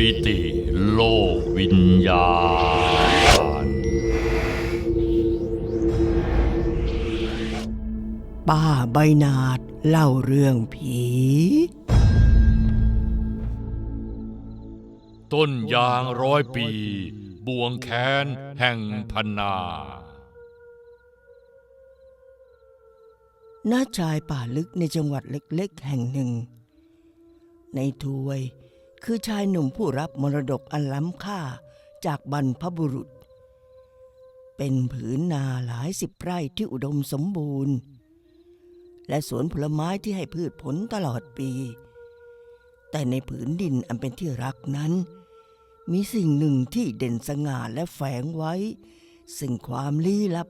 มิติโลกวิญญาณ ป้าใบนาดเล่าเรื่องผี ต้นยางร้อยปี บวงแค้นแห่งพันนาณชายป่าลึกในจังหวัดเล็กๆแห่งหนึ่ง ในทวย คือชายหนุ่มผู้รับมรดกอันล้ำค่าจากบรรพบุรุษ เป็นผืนนาหลายสิบไร่ที่อุดมสมบูรณ์ และสวนผลไม้ที่ให้พืชผลตลอดปี แต่ในผืนดินอันเป็นที่รักนั้น มีสิ่งหนึ่งที่เด่นสง่าและแฝงไว้สิ่งความลี้ลับ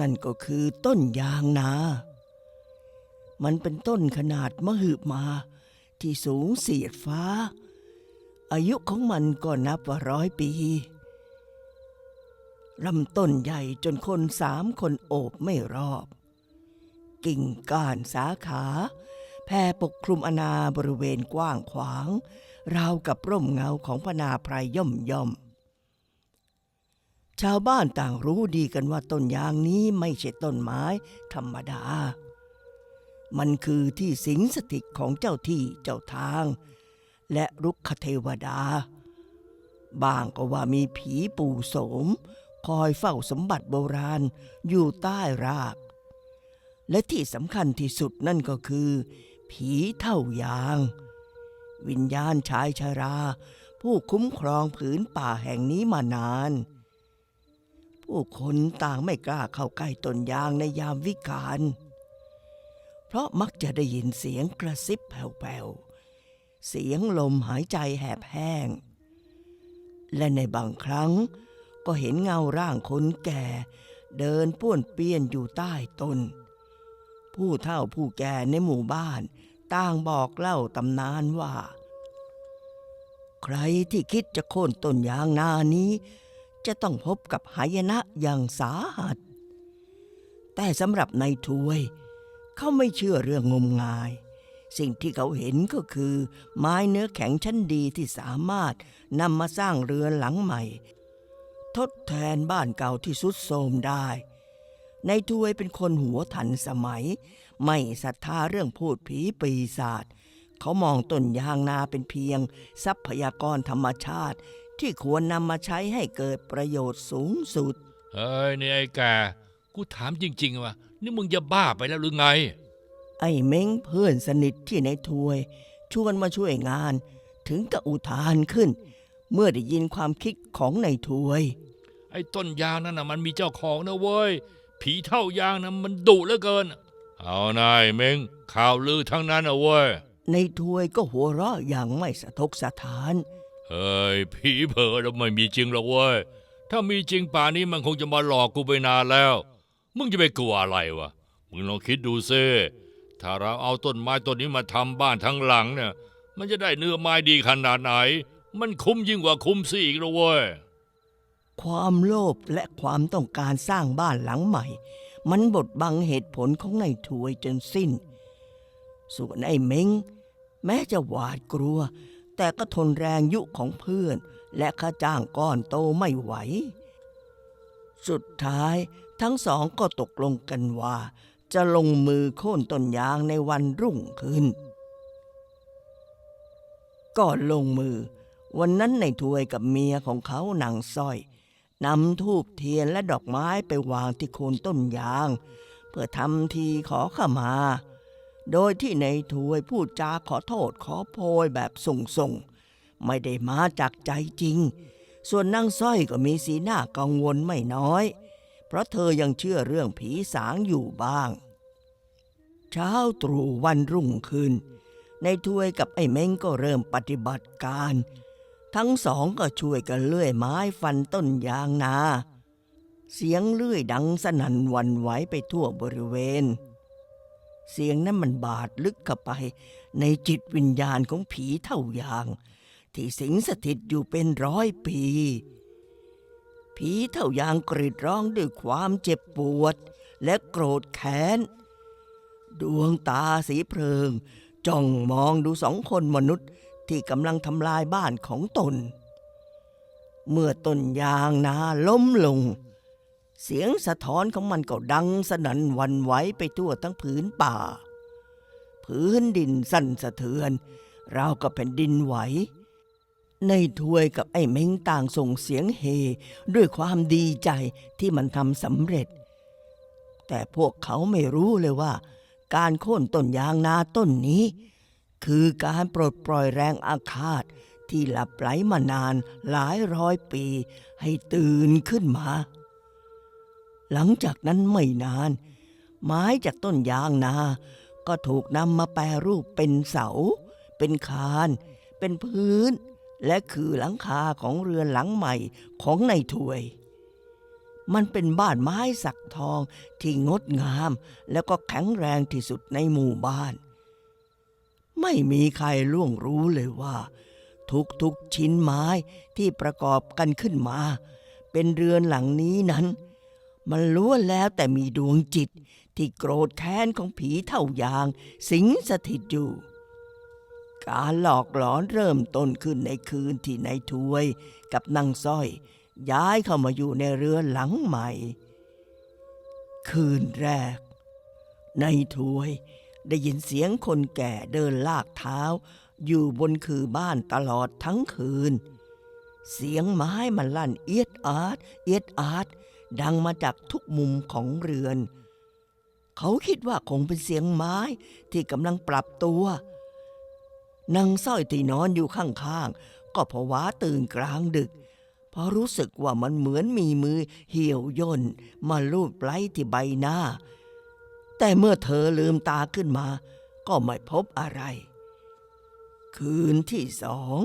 นั่นก็คือต้นยางนา มันเป็นต้นขนาดมหึมา ที่สูงเสียดฟ้า อายุของมันก็นับว่าร้อยปีลำต้นใหญ่จนคนสามคนโอบไม่รอบ กิ่งก้านสาขาแผ่ปกคลุมอนาบริเวณกว้างขวาง ราวกับร่มเงาของพนาไพรย่อมย่อม ชาวบ้านต่างรู้ดีกันว่าต้นยางนี้ไม่ใช่ต้นไม้ธรรมดา มันคือที่สิงสถิตของเจ้าที่เจ้าทาง และรุกขเทวดา บางก็ว่ามีผีปู่โสม คอยเฝ้าสมบัติโบราณอยู่ใต้ราก และที่สำคัญที่สุดนั่นก็คือ ผีเท่ายาง วิญญาณชายชารา ผู้คุ้มครองผืนป่าแห่งนี้มานานผู้คนต่างไม่กล้าเข้าใกล้ต้นยางในยามวิกาล เพราะมักจะได้ยินเสียงกระซิบแผ่วๆ เสียงลมหายใจแหบแห้ง และในบางครั้งก็เห็นเงาร่างคนแก่ เดินป้วนเปี้ยนอยู่ใต้ต้น ผู้เฒ่าผู้แก่ในหมู่บ้านต่างบอกเล่าตำนานว่า ใครที่คิดจะโค่นต้นยางนานี้ จะต้องพบกับหายนะอย่างสาหัส แต่สำหรับนายทวย เขาไม่เชื่อเรื่องงมงาย สิ่งที่เขาเห็นก็คือ ไม้เนื้อแข็งชั้นดีที่สามารถนำมาสร้างเรือนหลังใหม่ ทดแทนบ้านเก่าที่สุดโทรมได้ ในทวยเป็นคนหัวทันสมัย ไม่ศรัทธาเรื่องพูดผีปีศาจเขามองต้นยางนาเป็นเพียง ทรัพยากรธรรมชาติ ที่ควรนำมาใช้ให้เกิดประโยชน์สูงสุด เฮ้ยนี่ไอ้แกกูถามจริง ๆ ว่า นี่มึงจะบ้าไปแล้วหรือไง ไอ้เม้งเพื่อนสนิทที่ในายทวย ชวนมาช่วยงาน ถึงกับอุทานขึ้น เมื่อได้ยินความคิดของนายทวย ไอ้ต้นยางนั่นน่ะมันมีเจ้าของนะเว้ย ผีเท่ายางนะมันดุเหลือเกิน เอานายเม้งข่าวลือทั้งนั้นนะเว้ย ในายทวยก็หัวเราะอย่างไม่สะทกสะทานเฮ้ยผีเผลอแล้วไม่มีจริงหรอกเว้ย ถ้ามีจริงป่านนี้มันคงจะมาหลอกกูไปนานแล้ว มึงจะไปกลัวอะไรวะ มึงลองคิดดูซิถ้าเราเอาต้นไม้ต้นนี้มาทำบ้านทั้งหลังเนี่ย มันจะได้เนื้อไม้ดีขนาดไหน มันคุ้มยิ่งกว่าคุ้มซะอีกนะเว้ย ความโลภและความต้องการสร้างบ้านหลังใหม่ มันบดบังเหตุผลของนายถวยจนสิ้น ส่วนไอ้เม้งแม้จะหวาดกลัว แต่ก็ทนแรงยุของเพื่อน และค่าจ้างก้อนโตไม่ไหว สุดท้าย ทั้งสองก็ตกลงกันว่า จะลงมือโค่นต้นยางในวันรุ่งขึ้นก่อนลงมือ วันนั้นในถวยกับเมียของเขานางสร้อยนำทูบเทียนและดอกไม้ไปวางที่โคนต้นยาง เพื่อทำทีขอขมา โดยที่ในถวยพูดจาขอโทษขอโพยแบบส่งๆไม่ได้มาจากใจจริง ส่วนนางสร้อยก็มีสีหน้ากังวลไม่น้อย เพราะเธอยังเชื่อเรื่องผีสางอยู่บ้าง เช้าตรู่วันรุ่งขึ้น ในถวยกับไอ้เม้งก็เริ่มปฏิบัติการ ทั้งสองก็ช่วยกันเลื่อยไม้ฟันต้นยางนา เสียงเลื่อยดังสนั่นวันไหวไปทั่วบริเวณ เสียงนั้นมันบาดลึกเข้าไป ในจิตวิญญาณของผีเท่ายาง ที่สิงสถิตอยู่เป็นร้อยปี ผีเท่ายางกรีดร้องด้วยความเจ็บปวด และโกรธแค้น ดวงตาสีเพลิง จ้องมองดูสองคนมนุษย์ที่กำลังทำลายบ้านของตน เมื่อต้นยางนาล้มลง เสียงสะท้อนของมันก็ดังสนั่นวันไหวไปทั่วทั้งผืนป่า พื้นดินสั่นสะเทือนราวกับแผ่นดินไหว ในถวยกับไอ้เม้งต่างส่งเสียงเฮ ด้วยความดีใจที่มันทำสำเร็จ แต่พวกเขาไม่รู้เลยว่า การโค่นต้นยางนาต้นนี้ คือการปลดปล่อยแรงอาฆาตที่หลับไหลมานานหลายร้อยปี ให้ตื่นขึ้นมา หลังจากนั้นไม่นาน ไม้จากต้นยางนา ก็ถูกนำมาแปรรูปเป็นเสา เป็นคาน เป็นพื้น และคือหลังคาของเรือนหลังใหม่ของนายถวย มันเป็นบ้านไม้สักทองที่งดงาม แล้วก็แข็งแรงที่สุดในหมู่บ้าน ไม่มีใครล่วงรู้เลยว่า ทุกๆชิ้นไม้ที่ประกอบกันขึ้นมา เป็นเรือนหลังนี้นั้น มันล้วนแล้วแต่มีดวงจิตที่โกรธแค้นของผีเท่ายาง สิงสถิตอยู่ การหลอกหลอนเริ่มต้นขึ้นในคืนที่นายถวย กับนางสร้อย ย้ายเข้ามาอยู่ในเรือหลังใหม่ คืนแรกนายถวยได้ยินเสียงคนแก่เดินลากเท้า อยู่บนคือบ้านตลอดทั้งคืน เสียงไม้มันลั่นเอียดอาร์ตเอียดอาร์ตดังมาจากทุกมุมของเรือน เขาคิดว่าคงเป็นเสียงไม้ที่กำลังปรับตัว นางสร้อยที่นอนอยู่ข้างๆ ก็ผวาตื่นกลางดึกเพราะรู้สึกว่ามันเหมือนมีมือเหี่ยวย่นมาลูบไล้ที่ใบหน้า แต่เมื่อเธอลืมตาขึ้นมา ก็ไม่พบอะไร คืนที่สอง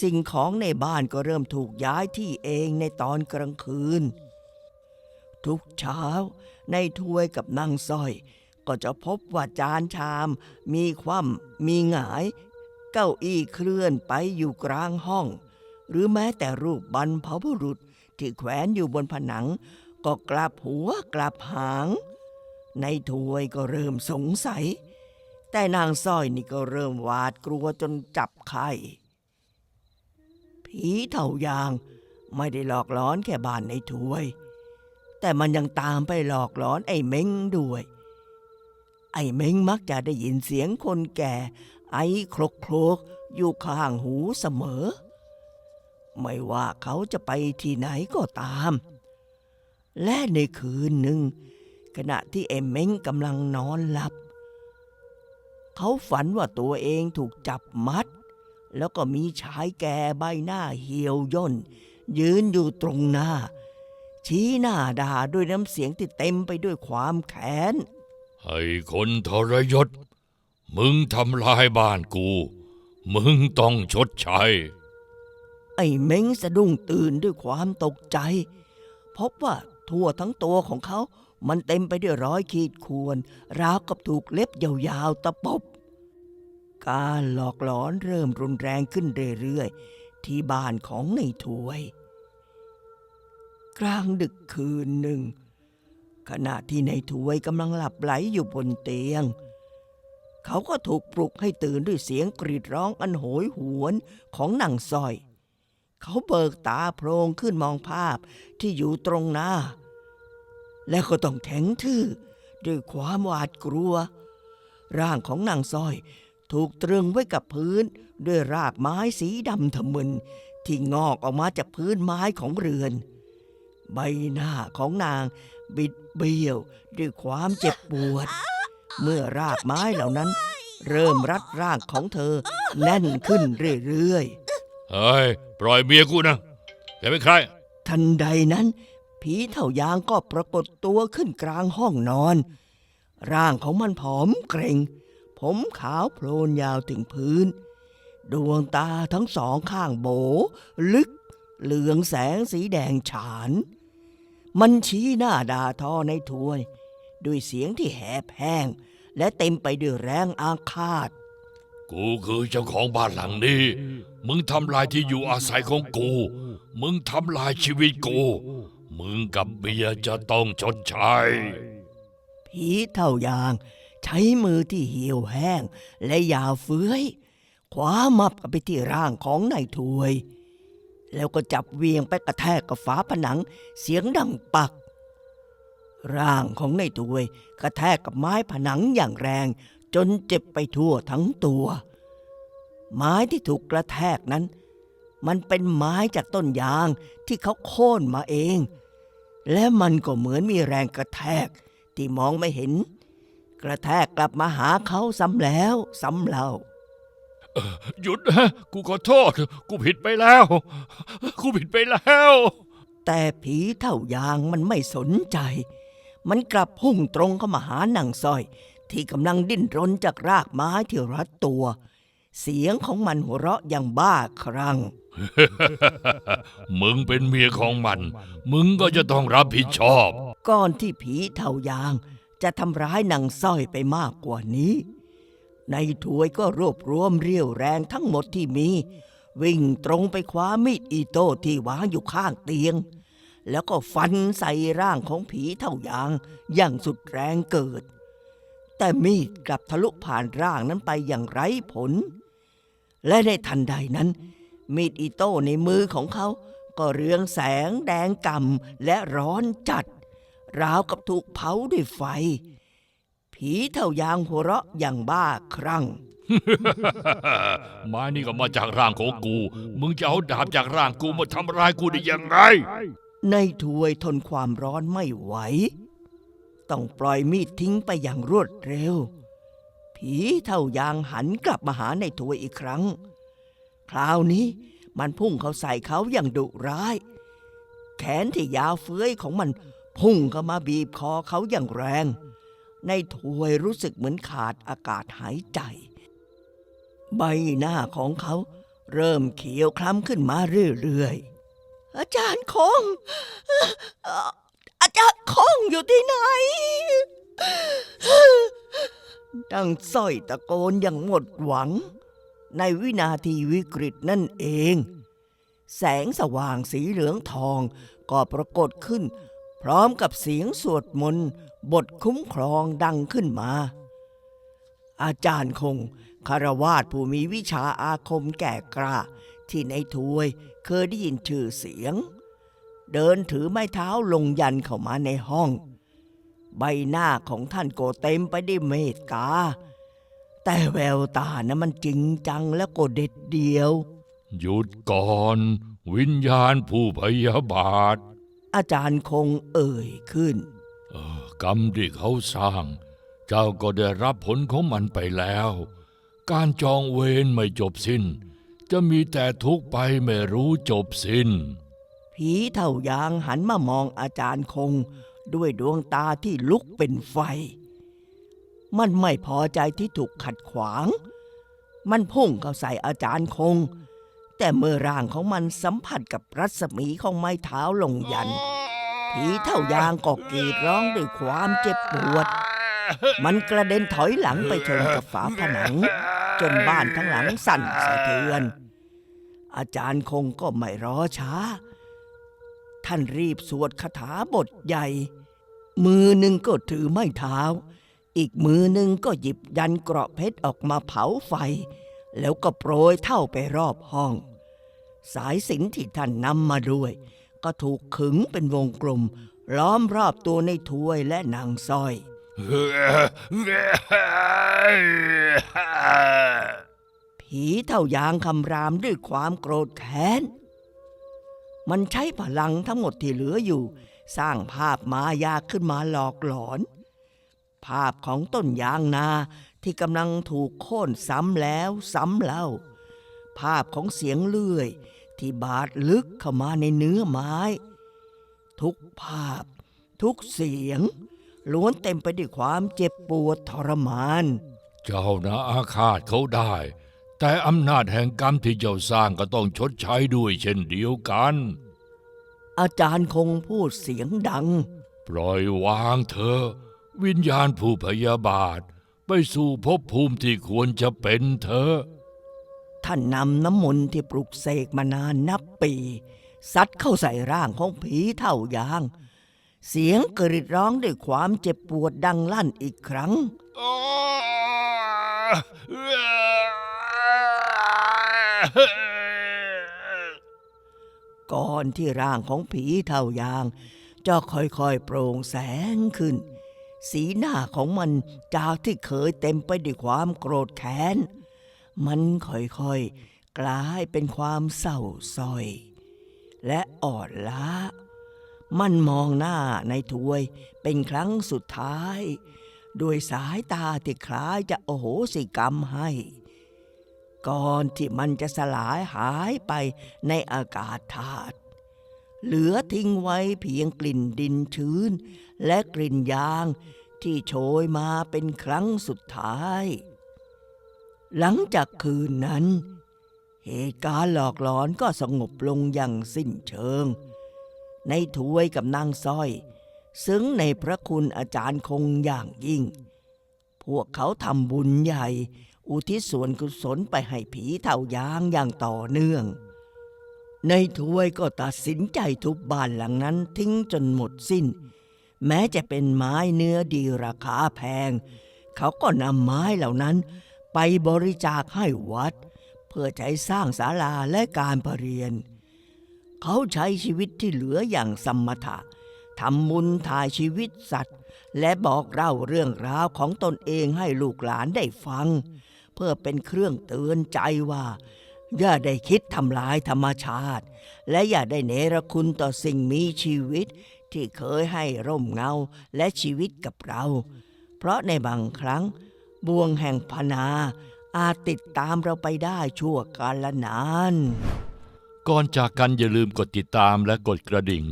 สิ่งของในบ้านก็เริ่มถูกย้ายที่เองในตอนกลางคืน ทุกเช้าในถ้วยกับนางสร้อย ก็จะพบว่าจานชาม มีคว่ำมีหงาย เก้าอี้เคลื่อนไปอยู่กลางห้อง หรือแม้แต่รูปบรรพบุรุษที่แขวนอยู่บนผนัง ก็กลับหัวกลับหาง ในถวยก็เริ่มสงสัย แต่นางสร้อยนี่ก็เริ่มหวาดกลัวจนจับไข้ผีเท่ายางไม่ได้หลอกหลอนแค่บ้านในถวย แต่มันยังตามไปหลอกหลอนไอ้เม้งด้วย ไอ้เม้งมักจะได้ยินเสียงคนแก่ ไอ้โครกโครกอยู่ข้างหูเสมอ ไม่ว่าเขาจะไปที่ไหนก็ตาม และในคืนหนึ่ง ขณะที่ไอ้เม้งกำลังนอนหลับ เขาฝันว่าตัวเองถูกจับมัด แล้วก็มีชายแก่ใบหน้าเหี่ยวย่น ยืนอยู่ตรงหน้า ชี้หน้าด่าด้วยน้ำเสียงที่เต็มไปด้วยความแค้น ให้คนทรยศ มึงทำลายบ้านกู มึงต้องชดใช้ ไอ้เม้งสะดุ้งตื่นด้วยความตกใจ พบว่าทั่วทั้งตัวของเขา มันเต็มไปด้วยรอยขีดข่วน ราวกับถูกเล็บยาวๆตะปบ การหลอกหลอนเริ่มรุนแรงขึ้นเรื่อยๆ ที่บ้านของในถวย กลางดึกคืนหนึ่ง ขณะที่ในถวยกำลังหลับไหลอยู่บนเตียง เขาก็ถูกปลุกให้ตื่นด้วยเสียงกรีดร้องอันโหยหวนของนางสร้อย เขาเบิกตาโพลงขึ้นมองภาพที่อยู่ตรงหน้า แล้วก็ต้องแข็งทื่อด้วยความหวาดกลัว ร่างของนางสร้อยถูกตรึงไว้กับพื้นด้วยรากไม้สีดำทะมึนที่งอกออกมาจากพื้นไม้ของเรือน ใบหน้าของนางบิดเบี้ยวด้วยความเจ็บปวด เมื่อรากไม้เหล่านั้น เริ่มรัดร่างของเธอแน่นขึ้นเรื่อยๆ เฮ้ย ปล่อยเมียกูนะแกเป็นใคร ทันใดนั้น ผีเท่ายางก็ปรากฏตัวขึ้นกลางห้องนอน ร่างของมันผอมเกรงผมขาวโพลนยาวถึงพื้น ดวงตาทั้งสองข้างโบ ลึก เหลืองแสงสีแดงฉาน มันชี้หน้าด่าทอในถวย ด้วยเสียงที่แหบแห้ง และเต็มไปด้วยแรงอาฆาต กูคือเจ้าของบ้านหลังนี้ มึงทำลายที่อยู่อาศัยของกู มึงทำลายชีวิตกู มึงกับเมียจะต้องชดใช้ ผีเท่ายาง ใช้มือที่เหี่ยวแห้ง และยาวเฟื้อยคว้ามับกับไปที่ร่างของนายถวย แล้วก็จับเวียงไปกระแทกกับฝาผนัง เสียงดังปัก ร่างของนายถวยกระแทกกับไม้ผนังอย่างแรง จนเจ็บไปทั่วทั้งตัว ไม้ที่ถูกกระแทกนั้น มันเป็นไม้จากต้นยางที่เขาโค่นมาเอง และมันก็เหมือนมีแรงกระแทกที่มองไม่เห็น กระแทกกลับมาหาเขาซ้ำแล้วซ้ำเล่า หยุดนะกูขอโทษ กูผิดไปแล้ว กูผิดไปแล้ว แต่ผีเท่ายางมันไม่สนใจ มันกลับพุ่งตรงเข้ามาหานางสร้อย ที่กำลังดิ้นรนจากรากไม้ที่รัดตัว เสียงของมันหัวเราะอย่างบ้าครั่งมึงเป็นเมียของมัน มึงก็จะต้องรับผิดชอบ ก่อนที่ผีเท่ายาง จะทำร้ายนางสร้อยไปมากกว่านี้ ในถวยก็รวบรวมเรี่ยวแรงทั้งหมดที่มี วิ่งตรงไปคว้ามีดอีโต้ที่วางอยู่ข้างเตียง แล้วก็ฟันใส่ร่างของผีเท่ายางอย่างสุดแรงเกิด แต่มีดกลับทะลุผ่านร่างนั้นไปอย่างไร้ผล และในทันใดนั้น มีดอีโต้ในมือของเขาก็เรืองแสงแดงกำ่ำและร้อนจัด ราวกับถูกเผาด้วยไฟ ผีเท่ายางหัวเราะอย่างบ้าครั่ง ไม้นี่ก็มาจากร่างของกู มึงจะเอาดาบจากร่างกูมาทำร้ายกูได้ยังไง ในถวยทนความร้อนไม่ไหว ต้องปล่อยมีดทิ้งไปอย่างรวดเร็ว ผีเท่ายางหันกลับมาหาในถวยอีกครั้ง คราวนี้มันพุ่งเข้าใส่เขาอย่างดุร้าย แขนที่ยาวเฟื้อยของมันพุ่งเข้ามาบีบคอเขาอย่างแรง ในถวยรู้สึกเหมือนขาดอากาศหายใจ ใบหน้าของเขาเริ่มเขียวคล้ำขึ้นมาเรื่อยๆ อาจารย์คงเอ่ออาจารย์คงอยู่ที่ไหน ดังสร้อยตะโกนอย่างหมดหวัง ในวินาทีวิกฤตนั่นเอง แสงสว่างสีเหลืองทองก็ปรากฏขึ้น พร้อมกับเสียงสวดมนต์ บทคุ้มครองดังขึ้นมา อาจารย์คงคารวาสผู้มีวิชาอาคมแก่กล้าที่ในถวยเคยได้ยินชื่อเสียง เดินถือไม้เท้าลงยันเข้ามาในห้อง ใบหน้าของท่านก็เต็มไปด้วยเมตตา แต่แววตานะมันจริงจังและก็เด็ดเดียว หยุดก่อน วิญญาณผู้พยาบาท อาจารย์คงเอ่ยขึ้นเออ กรรมที่เขาสร้าง เจ้าก็ได้รับผลของมันไปแล้ว การจองเวรไม่จบสิ้น จะมีแต่ทุกข์ไปไม่รู้จบสิ้น ผีเท่ายางหันมามองอาจารย์คง ด้วยดวงตาที่ลุกเป็นไฟ มันไม่พอใจที่ถูกขัดขวาง มันพุ่งเข้าใส่อาจารย์คง แต่เมื่อร่างของมันสัมผัสกับรัศมีของไม้เท้าลงยัน ผีเท่ายางก็กรีดร้องด้วยความเจ็บปวด มันกระเด็นถอยหลังไปชนกับฝาผนัง จนบ้านทั้งหลังสั่นสะเทือน อาจารย์คงก็ไม่รอช้า ท่านรีบสวดคาถาบทใหญ่ มือหนึ่งก็ถือไม้เท้า อีกมือหนึ่งก็หยิบยันเกราะเพชรออกมาเผาไฟ แล้วก็โปรยเท่าไปรอบห้อง สายสิญจนที่ท่านนำมาด้วย ก็ถูกขึงเป็นวงกลม ล้อมรอบตัวในถ้วยและนางสร้อย ผีเท่ายางคำรามด้วยความโกรธแค้น มันใช้พลังทั้งหมดที่เหลืออยู่ สร้างภาพมายาขึ้นมาหลอกหลอน ภาพของต้นยางนาที่กำลังถูกโค่นซ้ำแล้วซ้ำเล่า ภาพของเสียงเลื่อย ที่บาดลึกเข้ามาในเนื้อไม้ ทุกภาพ ทุกเสียง ล้วนเต็มไปด้วยความเจ็บปวดทรมาน เจ้านะอาฆาตเขาได้ แต่อำนาจแห่งกรรมที่เจ้าสร้างก็ต้องชดใช้ด้วยเช่นเดียวกัน อาจารย์คงพูดเสียงดัง ปล่อยวางเถอะวิญญาณผู้พยาบาท ไปสู่ภพภูมิที่ควรจะเป็นเถอะ ท่านนำน้ำมนต์ที่ปลุกเสกมานานนับปีซัดเข้าใส่ร่างของผีเท่ายาง เสียงกรีดร้องด้วยความเจ็บปวดดังลั่นอีกครั้ง ก่อนที่ร่างของผีเท่ายางจะค่อยๆโปร่งแสงขึ้น สีหน้าของมันจากที่เคยเต็มไปด้วยความโกรธแค้น มันค่อยๆ กลายเป็นความเศร้าส้อย และอ่อนล้า มันมองหน้าในถวยเป็นครั้งสุดท้าย ด้วยสายตาที่คล้ายจะโอโหสิกรรมให้ ก่อนที่มันจะสลายหายไปในอากาศธาตุเหลือทิ้งไว้เพียงกลิ่นดินชื้น และกลิ่นยางที่โชยมาเป็นครั้งสุดท้าย หลังจากคืนนั้น เหตุการณ์หลอกหลอนก็สงบลงอย่างสิ้นเชิง ในถวยกับนางสร้อย ซึ้งในพระคุณอาจารย์คงอย่างยิ่ง พวกเขาทำบุญใหญ่ อุทิศส่วนกุศลไปให้ผีเท่ายางอย่างต่อเนื่อง ในถวยก็ตัดสินใจทุบบ้านหลังนั้นทิ้งจนหมดสิ้น แม้จะเป็นไม้เนื้อดีราคาแพง เขาก็นำไม้เหล่านั้น ไปบริจาคให้วัด เพื่อใช้สร้างศาลาและการประเรียน เขาใช้ชีวิตที่เหลืออย่างสมถะทำบุญถ่ายชีวิตสัตว์ และบอกเล่าเรื่องราวของตนเองให้ลูกหลานได้ฟัง เพื่อเป็นเครื่องเตือนใจว่า อย่าได้คิดทำลายธรรมชาติ และอย่าได้เนรคุณต่อสิ่งมีชีวิตที่เคยให้ร่มเงาและชีวิตกับเรา เพราะในบางครั้ง บ่วงแห่งพนา อาจติดตามเราไปได้ชั่วกาลนาน ก่อนจากกันอย่าลืมกดติดตามและกดกระดิ่ง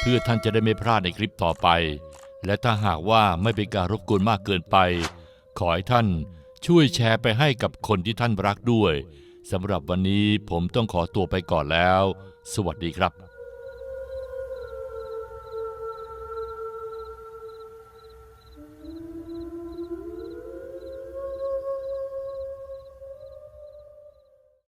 เพื่อท่านจะได้ไม่พลาดในคลิปต่อไป และถ้าหากว่าไม่เป็นการรบกวนมากเกินไป ขอให้ท่านช่วยแชร์ไปให้กับคนที่ท่านรักด้วยสำหรับวันนี้ผมต้องขอตัวไปก่อนแล้ว สวัสดีครับ